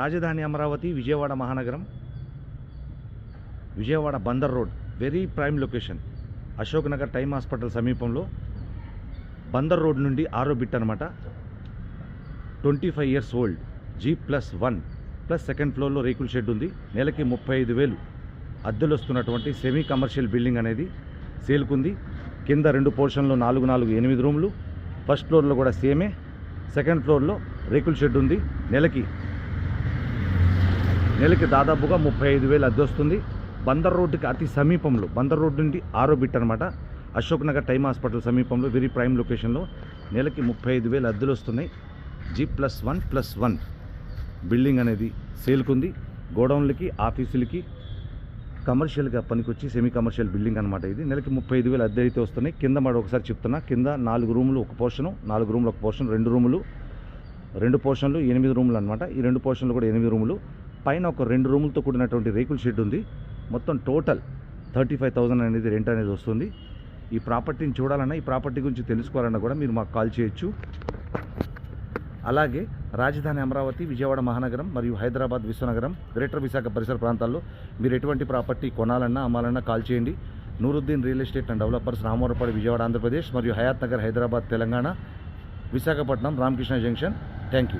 రాజధాని అమరావతి విజయవాడ మహానగరం Vijayawada Bandar road very prime location. Ashok Nagar time hospital సమీపంలో Bandar road నుండి ఆరో బిట్ అనమాట twenty five years old G plus one plus second ఫ్లోర్లో రేకుల షెడ్ ఉంది. నెలకి ముప్పై ఐదు వేలు. అద్దెలు వస్తున్నటువంటి సెమీ కమర్షియల్ బిల్డింగ్ అనేది సేల్కుంది. కింద రెండు పోర్షన్లో నాలుగు నాలుగు ఎనిమిది రూములు. ఫస్ట్ ఫ్లోర్లో కూడా సేమే. సెకండ్ ఫ్లోర్లో రేకుల షెడ్ ఉంది. నెలకి నెలకి దాదాపుగా ముప్పై ఐదు వేలు అద్దె వస్తుంది బందర్ రోడ్డుకి అతి సమీపంలో బందర్ రోడ్డు నుండి ఆరో బిట్ అనమాట అశోక్ నగర్ టైమ్ హాస్పిటల్ సమీపంలో వెరీ ప్రైమ్ లొకేషన్లో నెలకి ముప్పై ఐదు వేలు అద్దెలు వస్తున్నాయి G plus one plus one. Building అనేది సేల్కుంది. గోడౌన్లకి ఆఫీసులకి కమర్షియల్గా పనికొచ్చి సెమీ కమర్షియల్ బిల్డింగ్ అనమాట ఇది. నెలకి ముప్పై ఐదు వేలు అద్దె అయితే వస్తున్నాయి. కింద మరి ఒకసారి చెప్తున్నా. కింద నాలుగు రూములు ఒక పోర్షను నాలుగు రూములు ఒక పోర్షన్ రెండు రూములు రెండు పోర్షన్లు ఎనిమిది రూములు అనమాట ఈ రెండు పోర్షన్లు కూడా ఎనిమిది రూములు. పైన ఒక రెండు రూములతో కూడినటువంటి రేకుల షెడ్ ఉంది. మొత్తం టోటల్ థర్టీ ఫైవ్ థౌజండ్ అనేది రెంట్ అనేది వస్తుంది. ఈ ప్రాపర్టీని చూడాలన్నా ఈ ప్రాపర్టీ గురించి తెలుసుకోవాలన్నా కూడా మీరు మాకు కాల్ చేయొచ్చు. అలాగే రాజధాని అమరావతి విజయవాడ మహానగరం మరియు హైదరాబాద్ విశ్వనగరం గ్రేటర్ విశాఖ పరిసర ప్రాంతాల్లో మీరు ఎటువంటి ప్రాపర్టీ కొనాలన్నా అమ్మాలన్నా కాల్ చేయండి. Nooruddin real estate and developers Ramavarappadu Vijayawada Andhra Pradesh మరియు Hayath Nagar Hyderabad Telangana Visakhapatnam Ramakrishna junction. Thank you